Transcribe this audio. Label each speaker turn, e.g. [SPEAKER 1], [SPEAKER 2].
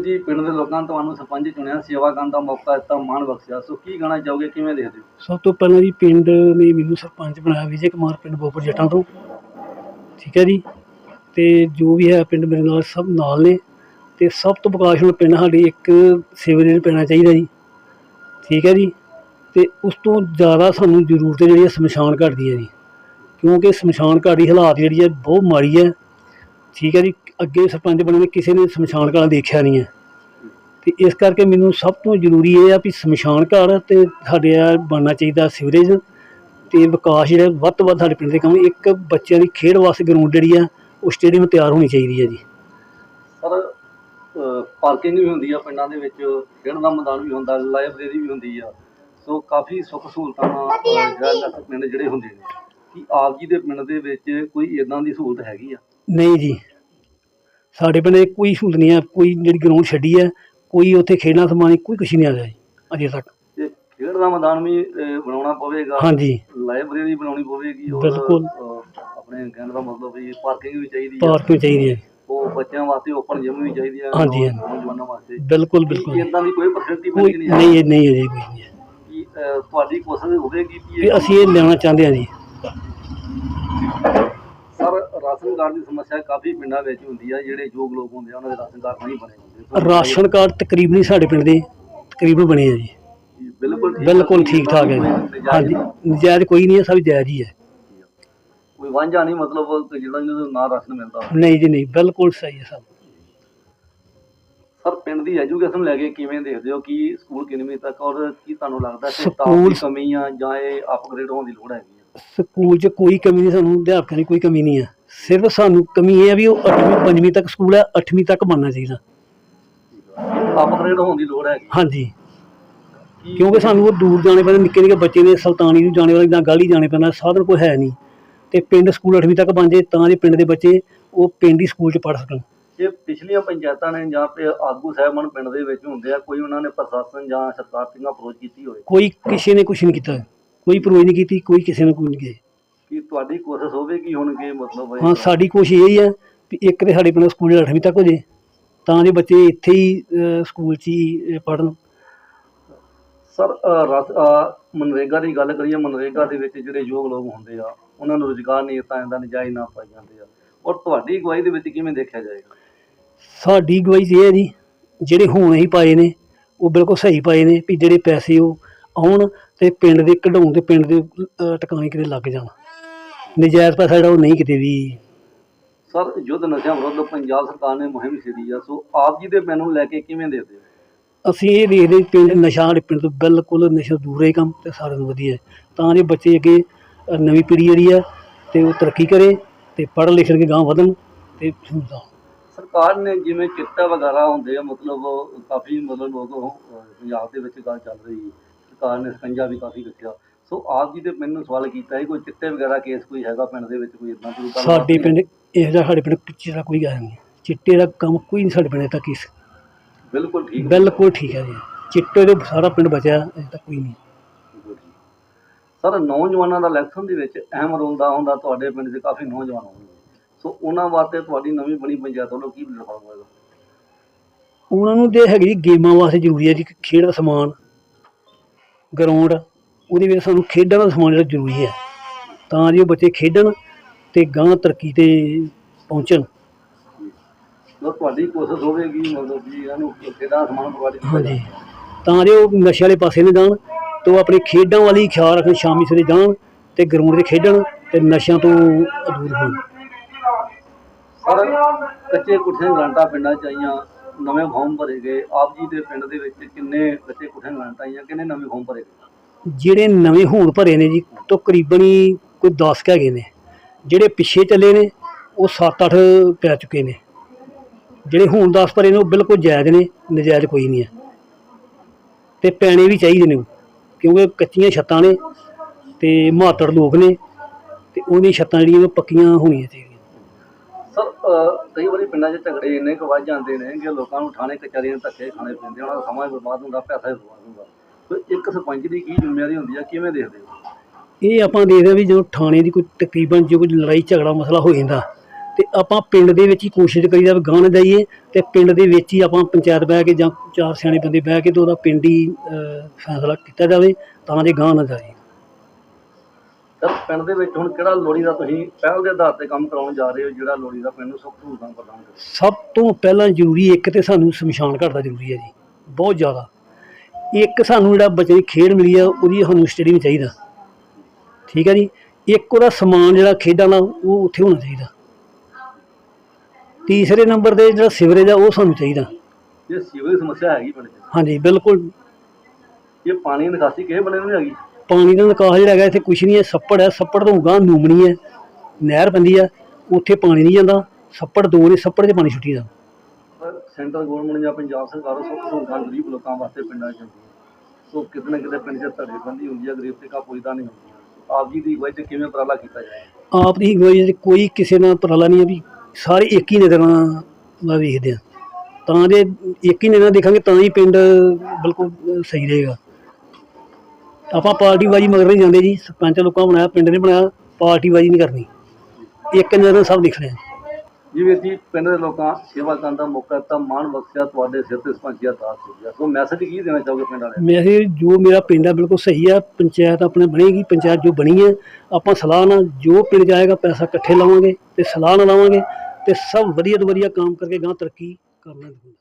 [SPEAKER 1] ਜੀ, ਪਿੰਡ ਦੇ ਲੋਕਾਂ ਨੇ ਤੁਹਾਨੂੰ ਸਰਪੰਚ ਚੁਣਿਆ, ਸੇਵਾ ਕਰਨ ਦਾ ਮੌਕਾ ਦਿੱਤਾ, ਮਾਣ ਬਖਸ਼ਿਆ। ਸੋ ਕੀ ਕਹਿਣਾ ਚਾਹੋਗੇ, ਕਿਵੇਂ ਦੇਖਦੇ ਹੋ?
[SPEAKER 2] ਸਭ ਤੋਂ ਪਹਿਲਾਂ ਜੀ, ਪਿੰਡ ਨੇ ਮੈਨੂੰ ਸਰਪੰਚ ਬਣਾਇਆ, ਵਿਜੇ ਕੁਮਾਰ ਪਿੰਡ ਬੋਪਰ ਜੱਟਾਂ ਤੋਂ। ਠੀਕ ਹੈ ਜੀ? ਤੇ ਜੋ ਵੀ ਹੈ, ਪਿੰਡ ਮੇਰੇ ਨਾਲ ਸਭ ਨਾਲ ਨੇ। ਤੇ ਸਭ ਤੋਂ ਵਿਕਾਸਸ਼ੀਲ ਪਿੰਡ ਸਾਡੀ ਇੱਕ ਸੀਵਰੇਜ ਪੈਣਾ ਚਾਹੀਦਾ ਜੀ। ਠੀਕ ਹੈ ਜੀ? ਤੇ ਉਸ ਤੋਂ ਜ਼ਿਆਦਾ ਸਾਨੂੰ ਜ਼ਰੂਰਤ ਜਿਹੜੀ ਹੈ ਸਮਸ਼ਾਨ ਘਾਟ ਦੀ ਹੈ ਜੀ। ਕਿਉਂਕਿ ਸਮਸ਼ਾਨ ਘਾਟ ਦੀ ਹਾਲਾਤ ਜਿਹੜੀ ਹੈ, ਬਹੁਤ ਮਾੜੀ ਹੈ। ਠੀਕ ਹੈ ਜੀ ਅੱਗੇ ਸਰਪੰਚ ਬਣੇ ਨੇ ਕਿਸੇ ਨੇ ਸਮਸ਼ਾਨ ਘਾਟ ਦੇਖਿਆ ਨਹੀਂ ਹੈ। ਤੇ ਇਸ ਕਰਕੇ ਮੈਨੂੰ ਸਭ ਤੋਂ ਜ਼ਰੂਰੀ ਇਹ ਆ ਵੀ ਸਮਸ਼ਾਨ ਘਾਟ ਤੇ ਸਾਡੇ ਆ ਬਣਨਾ ਚਾਹੀਦਾ ਸੀਵਰੇਜ ਤੇ ਵਿਕਾਸ ਜਿਹੜਾ ਵੱਧ ਤੋਂ ਵੱਧ ਸਾਡੇ ਪਿੰਡ ਦੇ ਕੰਮ ਇੱਕ ਬੱਚਿਆਂ ਦੀ ਖੇਡ ਵਾਸਤੇ ਗਰਾਊਂਡ ਜਿਹੜੀ ਆ ਉਹ ਸਟੇਡੀਅਮ ਤਿਆਰ ਹੋਣੀ ਚਾਹੀਦੀ ਹੈ ਜੀ।
[SPEAKER 1] ਸਰ ਪਾਰਕਿੰਗ ਵੀ ਹੁੰਦੀ ਆ ਪਿੰਡਾਂ ਦੇ ਵਿੱਚ ਖੇਡਣ ਦਾ ਮੈਦਾਨ ਵੀ ਹੁੰਦਾ ਲਾਇਬ੍ਰੇਰੀ ਵੀ ਹੁੰਦੀ ਆ। ਸੋ ਕਾਫੀ ਸੁੱਖ ਸਹੂਲਤਾਂ ਜਿਹੜਾ ਪਿੰਡ ਜਿਹੜੇ ਹੁੰਦੇ ਨੇ। ਕੀ ਆਪ ਜੀ ਦੇ ਪਿੰਡ ਦੇ ਵਿੱਚ ਕੋਈ ਇਦਾਂ ਦੀ ਸਹੂਲਤ ਹੈਗੀ ਆ?
[SPEAKER 2] ਨਹੀਂ ਜੀ। ਸਾਡੇ ਪਿੰਡ ਕੋਈ ਸਹੂਲਤ ਨਹੀਂ ਹੈ ਕੋਈ ਜਿਹੜੀ ਗਰਾਊਂਡ ਛੱਡੀ ਹੈ ਕੋਈ ਉੱਥੇ ਖੇਡਣਾ ਸਮਾਨ ਕੋਈ ਕੁਛ ਨਹੀਂ ਆ ਜੀ ਅਜੇ ਤੱਕ।
[SPEAKER 1] ਤੇ ਖੇਡ ਦਾ ਮੈਦਾਨ ਵੀ ਅਹ, ਬਣਾਉਣਾ ਪਵੇਗਾ।
[SPEAKER 2] ਹਾਂਜੀ।
[SPEAKER 1] ਲਾਇਬ੍ਰੇਰੀ ਬਣਾਉਣੀ ਪਵੇਗੀ ਔਰ
[SPEAKER 2] ਬਿਲਕੁਲ।
[SPEAKER 1] ਅਹ, ਆਪਣੇ ਕਹਿਣ ਦਾ ਮਤਲਬ ਵੀ ਪਾਰਕਿੰਗ ਵੀ ਚਾਹੀਦੀ ਆ।
[SPEAKER 2] ਪਾਰਕ ਵੀ ਚਾਹੀਦੀ ਹੈ
[SPEAKER 1] ਉਹ ਬੱਚਿਆਂ ਵਾਸਤੇ ਓਪਨ ਜਿਮ ਵੀ ਚਾਹੀਦੀ ਆ
[SPEAKER 2] ਹਾਂਜੀ, ਹਾਂਜੀ।
[SPEAKER 1] ਨੌਜਵਾਨਾਂ ਵਾਸਤੇ।
[SPEAKER 2] ਬਿਲਕੁਲ ਬਿਲਕੁਲ।
[SPEAKER 1] ਇਦਾਂ ਦੀ ਕੋਈ ਫੈਸਿਲਿਟੀ
[SPEAKER 2] ਕੋਈ
[SPEAKER 1] ਮਿਲਦੀ ਨਹੀਂ ਹੈ
[SPEAKER 2] ਨਹੀਂ ਇਹ ਨਹੀਂ ਹੈ ਜੀ ਕੋਈ ਨਹੀਂ। ਹੈ
[SPEAKER 1] ਕਿ ਅਹ, ਤੁਹਾਡੀ ਕੋਸ਼ਿਸ਼ ਹੋਵੇਗੀ ਕਿ
[SPEAKER 2] ਵੀ ਅਸੀਂ ਇਹ ਲੈਣਾ ਚਾਹੁੰਦੇ ਹਾਂ ਜੀ
[SPEAKER 1] ਸਰ ਰਾਸ਼ਨ ਕਾਰਡ ਦੀ ਸਮੱਸਿਆ ਕਾਫੀ ਪਿੰਡਾਂ ਵਿੱਚ ਹੁੰਦੀ ਆ ਜਿਹੜੇ ਯੋਗ ਲੋਕ ਹੁੰਦੇ ਆ ਉਹਨਾਂ ਦੇ ਰਾਸ਼ਨ ਕਾਰਡ ਨਹੀਂ ਬਣੇ ਹੁੰਦੇ।
[SPEAKER 2] ਰਾਸ਼ਨ ਕਾਰਡ ਤਕਰੀਬਨ ਹੀ ਸਾਡੇ ਪਿੰਡ ਦੇ ਤਕਰੀਬਨ ਬਣੇ ਆ ਜੀ।
[SPEAKER 1] ਬਿਲਕੁਲ ਠੀਕ
[SPEAKER 2] ਬਿਲਕੁਲ ਠੀਕ ਠਾਕ ਹੈ ਜੀ। ਹਾਂਜੀ। ਨਜਾਇਜ਼ ਕੋਈ ਨਹੀਂ ਹੈ ਸਭ ਜਾਇਜ਼ ਹੀ ਹੈ
[SPEAKER 1] ਕੋਈ ਵਾਂਝਾ ਨਹੀਂ ਮਤਲਬ ਜਿਹੜਾ ਜਿਹਨੂੰ ਨਾ ਰਾਸ਼ਨ ਮਿਲਦਾ।
[SPEAKER 2] ਨਹੀਂ ਜੀ ਨਹੀਂ ਬਿਲਕੁਲ ਸਹੀ ਹੈ ਸਭ।
[SPEAKER 1] ਸਰ ਪਿੰਡ ਦੀ ਐਜੂਕੇਸ਼ਨ ਲੈ ਕੇ ਕਿਵੇਂ ਦੇਖਦੇ ਹੋ? ਕਿ ਸਕੂਲ ਕਿੰਨਵੀਂ ਤੱਕ ਔਰ ਕੀ ਤੁਹਾਨੂੰ ਲੱਗਦਾ ਕਿ ਸਟਾਫ
[SPEAKER 2] ਸਕੂਲ-
[SPEAKER 1] ਦੀ ਕਮੀ ਆ ਜਾਂ ਇਹ ਅਪਗ੍ਰੇਡ ਹੋਣ ਦੀ ਲੋੜ ਹੈਗੀ ਆ?
[SPEAKER 2] ਸਕੂਲ 'ਚ ਕੋਈ ਕਮੀ ਨਹੀਂ ਸਾਨੂੰ ਅਧਿਆਪਕਾਂ ਦੀ ਕੋਈ ਕਮੀ ਨਹੀਂ ਹੈ ਸਿਰਫ ਸਾਨੂੰ ਕਮੀ ਇਹ ਹੈ ਵੀ ਉਹ 8ਵੀਂ 5ਵੀਂ ਤੱਕ ਸਕੂਲ ਹੈ 8ਵੀਂ ਤੱਕ ਬਣਨਾ ਚਾਹੀਦਾ।
[SPEAKER 1] ਅਪਗ੍ਰੇਡ ਹੋਣ ਦੀ ਲੋੜ ਹੈਗੀ।
[SPEAKER 2] ਹਾਂਜੀ। ਕਿਉਂਕਿ ਸਾਨੂੰ ਉਹ ਦੂਰ ਜਾਣੇ ਪੈਂਦੇ ਨਿੱਕੇ ਨਿੱਕੇ ਬੱਚੇ ਨੇ ਸੁਲਤਾਨੀ ਨੂੰ ਜਾਣੇ ਵਾਲੇ ਜਾਂ ਗਾਲੀ ਜਾਣੇ ਪੈਂਦਾ ਸਾਧਨ ਕੋਈ ਹੈ ਨਹੀਂ। ਤੇ ਪਿੰਡ ਸਕੂਲ 8ਵੀਂ ਤੱਕ ਬਣ ਜੇ ਤਾਂ ਜੇ ਪਿੰਡ ਦੇ ਬੱਚੇ ਉਹ ਪਿੰਡ ਹੀ ਸਕੂਲ 'ਚ ਪੜ੍ਹ ਸਕਣ।
[SPEAKER 1] ਜੇ ਪਿਛਲੀਆਂ ਪੰਚਾਇਤਾਂ ਨੇ ਜਾਂ ਤੇ ਆਗੂ ਸਾਹਿਬਾਨ ਪਿੰਡ ਦੇ ਵਿੱਚ ਹੁੰਦੇ ਆ ਕੋਈ ਉਹਨਾਂ ਨੇ ਪ੍ਰਸ਼ਾਸਨ ਜਾਂ ਸਰਕਾਰ ਸਿੰਘ ਅਪਰੋਚ ਕੀਤੀ ਹੋਵੇ?
[SPEAKER 2] ਕੋਈ ਕਿਸੇ ਨੇ ਕੁਝ ਨਹੀਂ ਕੀਤਾ। ਕੋਈ ਪ੍ਰੋਜ ਨਹੀਂ ਕੀਤੀ ਕੋਈ ਕਿਸੇ ਨੇ ਕੋਈ ਨਹੀਂ ਕੀਤਾ।
[SPEAKER 1] ਤੁਹਾਡੀ ਕੋਸ਼ਿਸ਼ ਹੋਵੇਗੀ ਹੁਣ ਕਿ ਮਤਲਬ
[SPEAKER 2] ਹਾਂ ਸਾਡੀ ਕੋਸ਼ਿਸ਼ ਇਹ ਹੀ ਵੀ ਇੱਕ ਤੇ ਸਾਡੇ ਪਿੰਡ ਸਕੂਲ 8ਵੀਂ ਤੱਕ ਹੋ ਜੇ ਤਾਂ ਜੇ ਬੱਚੇ ਇੱਥੇ ਹੀ ਅਹ, ਸਕੂਲ 'ਚ ਹੀ ਪੜਨ
[SPEAKER 1] ਸਰ ਰਸ- ਮਨਰੇਗਾ ਦੀ ਗੱਲ ਕਰੀਏ ਮਨਰੇਗਾ ਦੇ ਵਿੱਚ ਜਿਹੜੇ ਯੋਗ ਲੋਕ ਹੁੰਦੇ ਆ ਉਹਨਾਂ ਨੂੰ ਰੁਜ਼ਗਾਰ ਨਹੀਂ ਤਾਂ ਇਹਦਾ ਨਜਾਇਜ਼ ਨਾ ਪਾਈ ਜਾਂਦੇ ਆ। ਔਰ ਤੁਹਾਡੀ ਅਗਵਾਈ ਦੇ ਵਿੱਚ ਕਿਵੇਂ ਦੇਖਿਆ ਜਾਏਗਾ?
[SPEAKER 2] ਸਾਡੀ ਗਵਾਈ ਇਹ ਹੈ ਜੀ ਜਿਹੜੇ ਹੁਣ ਹੀ ਪਾਏ ਨੇ ਉਹ ਬਿਲਕੁਲ ਸਹੀ ਪਾਏ ਨੇ ਵੀ ਜਿਹੜੇ ਪੈਸੇ ਉਹ ਆਉਣ ਤੇ ਪਿੰਡ ਦੇ ਕਢਾਉਣ ਤੇ ਪਿੰਡ ਦੇ ਅਹ, ਟਿਕਾਣੇ ਕਿਤੇ ਲੱਗ ਜਾਣ। ਨਜਾਇਜ਼ ਪੈਸਾ ਜਿਹੜਾ ਉਹ ਨਹੀਂ ਕਿਤੇ ਵੀ।
[SPEAKER 1] ਸਰ ਯੁੱਧ ਨਸ਼ਿਆਂ ਵਿਰੁੱਧ ਪੰਜਾਬ ਸਰਕਾਰ ਨੇ ਮੁਹਿੰਮ ਛੇੜੀ ਆ ਸੋ ਆਪ ਜੀ ਦੇ ਮੈਨੂੰ ਲੈ ਕੇ ਕਿਵੇਂ ਦੇਖਦੇ ਹੋ?
[SPEAKER 2] ਅਸੀਂ ਇਹ ਦੇਖਦੇ ਵੀ ਪਿੰਡ ਨਸ਼ਾ ਸਾਡੇ ਪਿੰਡ ਤੋਂ ਬਿਲਕੁਲ ਨਸ਼ਾ ਦੂਰ ਹੈ ਕੰਮ ਤੇ ਸਾਰਿਆਂ ਨੂੰ ਵਧੀਆ ਹੈ। ਤਾਂ ਜੇ ਬੱਚੇ ਅੱਗੇ ਅ, ਨਵੀਂ ਪੀੜ੍ਹੀ ਜਿਹੜੀ ਹੈ ਤੇ ਉਹ ਤਰੱਕੀ ਕਰੇ ਤੇ ਪੜ੍ਹ ਲਿਖ ਕੇ ਗਾਂ ਵਧਣ ਤੇ ਸੁਣਦਾ
[SPEAKER 1] ਸਰਕਾਰ ਨੇ ਜਿਵੇਂ ਚਿੱਟਾ ਵਗੈਰਾ ਹੁੰਦੇ ਆ ਮਤਲਬ ਕਾਫੀ ਮਤਲਬ ਲੋਕ ਉਹ, ਅਹ, ਪੰਜਾਬ ਦੇ ਵਿੱਚ ਗੱਲ ਚੱਲ ਰਹੀ ਹੈ। ਸਰਕਾਰ ਨੇ ਸਕੰਜਾ ਵੀ ਕਾਫੀ ਰੱਖਿਆ। ਸੋ ਆਪ ਜੀ ਦੇ ਮੈਨੂੰ ਸਵਾਲ ਕੀਤਾ ਹੈ ਕੋਈ ਚਿੱਟੇ ਵਗੈਰਾ ਕੇਸ ਕੋਈ ਹੈਗਾ ਪਿੰਡ ਦੇ ਵਿੱਚ ਕੋਈ ਇਦਾਂ ਕੋਈ
[SPEAKER 2] ਸਾਡੇ ਪਿੰਡ ਇਹੋ ਜਿਹਾ ਸਾਡੇ ਪਿੰਡ ਚਿੱਟੇ ਦਾ ਕੋਈ ਗੱਲ ਨਹੀਂ। ਚਿੱਟੇ ਦਾ ਕੰਮ ਕੋਈ ਨਹੀਂ ਸਾਡੇ ਪਿੰਡ ਤੱਕ ਇਸ
[SPEAKER 1] ਬਿਲਕੁਲ ਠੀਕ
[SPEAKER 2] ਬਿਲਕੁਲ ਠੀਕ ਹੈ ਜੀ। ਚਿੱਟੇ ਦੇ ਸਾਰਾ ਪਿੰਡ ਬਚਿਆ ਅਜੇ ਤੱਕ ਕੋਈ ਨਹੀਂ।
[SPEAKER 1] ਸਰ ਨੌਜਵਾਨਾਂ ਦਾ ਇਲੈਕਸ਼ਨ ਦੇ ਵਿੱਚ ਅਹਿਮ ਰੋਲ ਦਾ ਹੁੰਦਾ ਤੁਹਾਡੇ ਪਿੰਡ 'ਚ ਕਾਫੀ ਨੌਜਵਾਨ ਹੋਣਗੇ। ਸੋ ਉਹਨਾਂ ਵਾਸਤੇ ਤੁਹਾਡੀ ਨਵੀਂ ਬਣੀ ਪੰਚਾਇਤ ਵੱਲੋਂ ਕੀ ਲਿਖਾਉਣਾ ਹੋਵੇਗਾ
[SPEAKER 2] ਉਹਨਾਂ ਨੂੰ ਦੇ ਹੈਗੀ ਗੇਮਾਂ ਵਾਸਤੇ ਜ਼ਰੂਰੀ ਹੈ ਜੀ ਖੇਡ ਦਾ ਸਮਾਨ ਗਰਾਊਂਡ ਉਹਦੇ ਵਿੱਚ ਸਾਨੂੰ ਖੇਡਾਂ ਦਾ ਸਮਾਨ ਜਿਹੜਾ ਜ਼ਰੂਰੀ ਹੈ। ਤਾਂ ਜੇ ਬੱਚੇ ਖੇਡਣ ਤੇ ਗਾਂ ਤਰੱਕੀ ਤੇ ਪਹੁੰਚਣ।
[SPEAKER 1] ਮਤਲਬ ਤੁਹਾਡੀ ਕੋਸ਼ਿਸ਼ ਹੋਵੇਗੀ ਮਤਲਬ ਵੀ ਇਹਨਾਂ ਨੂੰ ਖੇਡਾਂ ਦਾ ਸਮਾਨ ਪ੍ਰੋਵਾਈਡ ਕੀਤਾ
[SPEAKER 2] ਹਾਂਜੀ। ਤਾਂ ਜੇ ਉਹ ਨਸ਼ੇ ਵਾਲੇ ਪਾਸੇ ਨਾ ਜਾਣ ਤੇ ਉਹ ਆਪਣੀ ਖੇਡਾਂ ਵਾਲੀ ਖਿਆਲ ਰੱਖਣ ਸ਼ਾਮੀ ਸਵੇਰੇ ਜਾਣ ਤੇ ਗਰਾਊਂਡ 'ਤੇ ਖੇਡਣ ਤੇ ਨਸ਼ਿਆਂ ਤੋਂ ਦੂਰ ਹੋਣ।
[SPEAKER 1] ਸਰ ਕੱਚੇ ਕੁੱਠੇ ਗ੍ਰਾਂਟਾਂ ਪਿੰਡਾਂ ਚ ਆਈਆਂ ਨਵੇਂ ਫਾਰਮ ਭਰੇ ਗਏ। ਆਪ ਜੀ ਦੇ ਪਿੰਡ ਦੇ ਵਿੱਚ ਕਿੰਨੇ ਕੱਚੇ ਕੁੱਠੇ ਗ੍ਰਾਂਟਾਂ ਆਈਆਂ ਕਿੰਨੇ ਨਵੇਂ ਫਾਰਮ ਭਰੇ ਗਏ?
[SPEAKER 2] ਜਿਹੜੇ ਨਵੇਂ ਹੋਣ ਭਰੇ ਨੇ ਜੀ ਤਕਰੀਬਨ ਹੀ ਕੋਈ 10 ਕੁ ਹੈਗੇ ਨੇ। ਜਿਹੜੇ ਪਿੱਛੇ ਚੱਲੇ ਨੇ, ਉਹ 7-8 ਪੈ ਚੁੱਕੇ ਨੇ। ਜਿਹੜੇ ਹੁਣ 10 ਭਰੇ ਨੇ, ਉਹ ਬਿਲਕੁਲ ਜਾਇਜ਼ ਨੇ, ਨਜਾਇਜ਼ ਕੋਈ ਨਹੀਂ ਹੈ। ਤੇ ਪੈਣੇ ਵੀ ਚਾਹੀਦੇ ਨੇ ਕਿਉਂਕਿ ਕੱਚੀਆਂ ਛੱਤਾਂ ਨੇ ਤੇ ਮਾਤੜ ਲੋਕ ਨੇ ਤੇ ਉਹਦੀਆਂ ਛੱਤਾਂ ਜਿਹੜੀਆਂ ਉਹ ਪੱਕੀਆਂ ਹੋਣੀਆਂ ਚਾਹੀਦੀਆਂ।
[SPEAKER 1] ਸਰ ਕਈ ਵਾਰੀ ਪਿੰਡਾਂ 'ਚ ਝਗੜੇ ਇੰਨੇ ਕੁ ਵੱਧ ਜਾਂਦੇ ਨੇ ਕਿ ਲੋਕਾਂ ਨੂੰ ਥਾਣੇ ਕਚਹਿਰੀਆਂ ਧੱਕੇ ਖਾਣੇ ਪੈਂਦੇ ਉਹਨਾਂ ਦਾ ਸਮਾਂ ਵੀ ਬਰਬਾਦ ਹੁੰਦਾ, ਪੈਸਾ ਵੀ ਬਰਬਾਦ ਹੁੰਦਾ। ਇੱਕ ਸਰਪੰਚ ਦੀ ਕੀ ਜ਼ਿੰਮੇਵਾਰੀ ਹੁੰਦੀ ਆ? ਕਿਵੇਂ ਦੇਖਦੇ ਹੋ?
[SPEAKER 2] ਇਹ ਆਪਾਂ ਦੇਖਦੇ ਹਾਂ ਵੀ ਜਦੋਂ ਥਾਣੇ ਦੀ ਕੋਈ ਤਕਰੀਬਨ ਜੇ ਕੋਈ ਲੜਾਈ ਝਗੜਾ ਮਸਲਾ ਹੋ ਜਾਂਦਾ ਤੇ ਆਪਾਂ ਪਿੰਡ ਦੇ ਵਿੱਚ ਹੀ ਕੋਸ਼ਿਸ਼ ਕਰੀਦਾ ਵੀ ਗਾਂ ਨਾ ਜਾਈਏ ਤੇ ਪਿੰਡ ਦੇ ਵਿੱਚ ਹੀ ਆਪਾਂ ਪੰਚਾਇਤ ਬਹਿ ਕੇ ਜਾਂ ਚਾਰ ਸਿਆਣੇ ਬੰਦੇ ਬਹਿ ਕੇ ਤੇ ਉਹਦਾ ਪਿੰਡ ਹੀ ਫੈਸਲਾ ਕੀਤਾ ਜਾਵੇ ਤਾਂ ਜੇ ਗਾਂ ਨਾ ਜਾਏ
[SPEAKER 1] ਸਰ ਪਿੰਡ ਦੇ ਵਿੱਚ ਹੁਣ ਕਿਹੜਾ ਲੋੜੀ ਦਾ ਤੁਸੀਂ ਪਹਿਲ ਦੇ ਆਧਾਰ ਤੇ ਕੰਮ ਕਰਾਉਣ ਜਾ ਰਹੇ ਹੋ ਜਿਹੜਾ ਲੋੜੀ ਦਾ ਪਿੰਡ ਨੂੰ ਸੁੱਖ ਸਹੂਲਤਾਂ ਪ੍ਰਦਾਨ ਕਰੇ
[SPEAKER 2] ਸਭ ਤੋਂ ਪਹਿਲਾਂ ਜ਼ਰੂਰੀ ਇੱਕ ਤੇ ਸਾਨੂੰ ਸ਼ਮਸ਼ਾਨ ਘਾਟ ਦਾ ਜ਼ਰੂਰੀ ਹੈ ਜੀ ਬਹੁਤ ਜ਼ਿਆਦਾ। ਇੱਕ ਸਾਨੂੰ ਜਿਹੜਾ ਬੱਚੇ ਦੀ ਖੇਡ ਮਿਲੀ ਆ ਉਹਦੀ ਸਾਨੂੰ ਸਟੇਡੀਅਮ ਚਾਹੀਦਾ ਠੀਕ ਹੈ ਜੀ? ਇੱਕ ਉਹਦਾ ਸਮਾਨ ਜਿਹੜਾ ਖੇਡਾਂ ਦਾ ਉਹ ਉੱਥੇ ਹੋਣਾ ਚਾਹੀਦਾ। ਤੀਸਰੇ ਨੰਬਰ ਤੇ ਜਿਹੜਾ ਸਿਵਰੇਜ ਆ ਉਹ ਸਾਨੂੰ ਚਾਹੀਦਾ।
[SPEAKER 1] ਇਹ ਸੀਵਰੇਜ ਸਮੱਸਿਆ ਹੈਗੀ ਪਿੰਡ 'ਚ।
[SPEAKER 2] ਹਾਂਜੀ ਬਿਲਕੁਲ।
[SPEAKER 1] ਇਹ ਪਾਣੀ ਦੀ ਨਿਕਾਸੀ ਕਿਸੇ ਬਣੇ ਨਹੀਂ ਹੈਗੀ?
[SPEAKER 2] ਪਾਣੀ ਦਾ ਨਿਕਾਸ ਜਿਹੜਾ ਹੈਗਾ ਇੱਥੇ ਕੁਛ ਨਹੀਂ ਹੈ। ਸੱਪੜ ਹੈ ਸੱਪੜ ਤੋਂ ਗਾਂ ਨੂਮਣੀ ਹੈ। ਨਹਿਰ ਪੈਂਦੀ ਆ ਉੱਥੇ ਪਾਣੀ ਨਹੀਂ ਜਾਂਦਾ। ਸੱਪੜ ਦੋ ਨੇ ਸੱਪੜ 'ਚ ਪਾਣੀ ਛੁੱਟੀ ਦਾ
[SPEAKER 1] ਪਰ ਸੈਂਟਰ ਗਵਰਨਮੈਂਟ ਜਾਂ ਪੰਜਾਬ ਸਰਕਾਰ ਸੁੱਖ ਸਹੂਲਤਾਂ ਗਰੀਬ ਲੋਕਾਂ ਵਾਸਤੇ ਪਿੰਡਾਂ 'ਚ ਸੋ ਕਿਤੇ ਨਾ ਕਿਤੇ ਪਿੰਡ 'ਚ ਧੜੇਬੰਦੀ ਹੁੰਦੀ ਹੈ, ਗਰੀਬ ਤੇ ਕਾ ਪੁੱਛਦਾ ਨਹੀਂ ਆਪ ਜੀ ਦੀ ਅਗਵਾਈ 'ਚ ਕਿਵੇਂ ਉਪਰਾਲਾ ਕੀਤਾ ਜਾਏ?
[SPEAKER 2] ਆਪ ਦੀ ਅਗਵਾਈ 'ਚ ਕੋਈ ਕਿਸੇ ਨਾਲ ਉਪਰਾਲਾ ਨਹੀਂ ਹੈ ਵੀ ਸਾਰੇ ਇੱਕ ਹੀ ਨਜ਼ਰ ਨਾਲ ਵੇਖਦੇ ਆ। ਤਾਂ ਜੇ ਇੱਕ ਹੀ ਨਜ਼ਰ ਦੇਖਾਂਗੇ ਤਾਂ ਹੀ ਪਿੰਡ ਬਿਲਕੁਲ ਸਹੀ ਰਹੇਗਾ। ਆਪਾਂ ਪਾਰਟੀਬਾਜ਼ੀ ਮਗਰ ਨਹੀਂ ਜਾਂਦੇ ਜੀ। ਸਰਪੰਚ ਲੋਕਾਂ ਬਣਾਇਆ, ਪਿੰਡ ਨੇ ਬਣਾਇਆ ਪਾਰਟੀਬਾਜ਼ੀ ਨਹੀਂ ਕਰਨੀ। ਇੱਕ ਨਜ਼ਰ ਸਭ ਦਿਖ ਰਿਹਾ।
[SPEAKER 1] ਜਿਵੇਂ ਜੀ, ਪਿੰਡ ਦੇ ਲੋਕਾਂ, ਸੇਵਾ ਕਰਨ ਦਾ ਮੌਕਾ ਦਿੱਤਾ, ਮਾਣ ਬਖਸ਼ਿਆ, ਤੁਹਾਡੇ ਸਿਰ ਤੇ ਸਰਪੰਚੀ ਤਾਜ ਹੋ ਗਿਆ। ਸੋ ਮੈਸੇਜ ਕੀ ਦੇਣਾ ਚਾਹੋਗੇ ਪਿੰਡ ਵਾਲਿਆਂ ਨੂੰ?
[SPEAKER 2] ਮੈਂ ਜੋ ਮੇਰਾ ਪਿੰਡ ਆ, ਬਿਲਕੁਲ ਸਹੀ ਆ, ਪੰਚਾਇਤ ਆਪਣੇ ਬਣੇਗੀ, ਪੰਚਾਇਤ ਜੋ ਬਣੀ ਹੈ ਆਪਾਂ ਸਲਾਹ ਨਾਲ ਜੋ ਪਿੰਡ ਜਾਏਗਾ, ਪੈਸਾ ਇਕੱਠੇ ਲਾਵਾਂਗੇ ਤੇ ਸਲਾਹ ਨਾਲ ਲਾਵਾਂਗੇ ਤੇ ਸਭ ਵਧੀਆ ਤੋਂ ਵਧੀਆ ਕੰਮ ਕਰਕੇ ਗਾਂ ਤਰੱਕੀ ਕਰਨਾ ਚਾਹੁੰਦਾ